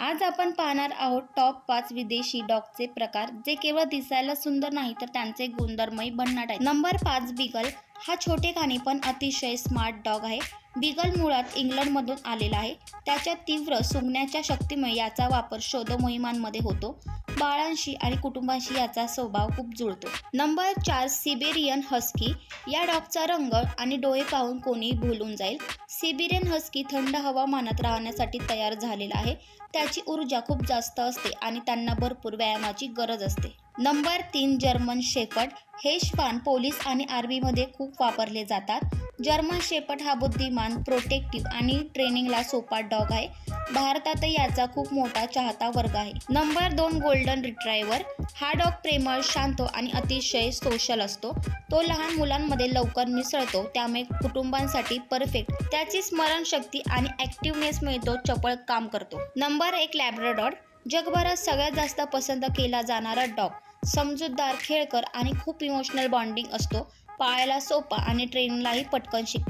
आज आपण पाहणार आहोत टॉप पाच विदेशी डॉगचे प्रकार जे केवळ दिसायला सुंदर नाही तर त्यांचे गुणधर्मही भन्नाट आहेत. नंबर पाच बिगल हा छोटे खाणी पण अतिशय स्मार्ट डॉग आहे. बिगल मुळात इंग्लंडमधून आलेला आहे. त्याच्या तीव्र सुंगण्याच्या शक्तीमुळे याचा वापर शोध मोहिमांमध्ये होतो. बाळांशी आणि कुटुंबाशी याचा स्वभाव खूप जुळतो. नंबर चार सिबेरियन हस्की. या डॉगचा रंग आणि डोळे पाहून कोणी भुलून जाईल. सिबेरियन हस्की थंड हवामानात राहण्यासाठी तयार झालेला आहे. त्याची ऊर्जा खूप जास्त असते आणि त्यांना भरपूर व्यायामाची गरज असते. नंबर तीन जर्मन शेपट हे श्वान पोलीस आणि आर्मीमध्ये खूप वापरले जातात. जर्मन शेपट हा बुद्धिमान प्रोटेक्टिव्ह आणि ट्रेनिंगला सोपा डॉग आहे. भारतातही याचा खूप मोठा चाहता वर्ग आहे. नंबर दोन गोल्डन रिट्रायव्हर हा डॉग प्रेमळ शांत आणि अतिशय सोशल असतो. तो लहान मुलांमध्ये लवकर मिसळतो. त्यामुळे कुटुंबांसाठी परफेक्ट त्याची स्मरणशक्ती आणि ॲक्टिव्हनेस मिळतो. चपळ काम करतो. नंबर एक लॅब्राडॉर जगभरात सगळ्यात जास्त पसंत केला जाणारा डॉग समजूतदार खेळकर आणि खूप इमोशनल बॉन्डिंग असतो. पाळायला सोपा आणि ट्रेनिंगलाही पटकन शिकतो.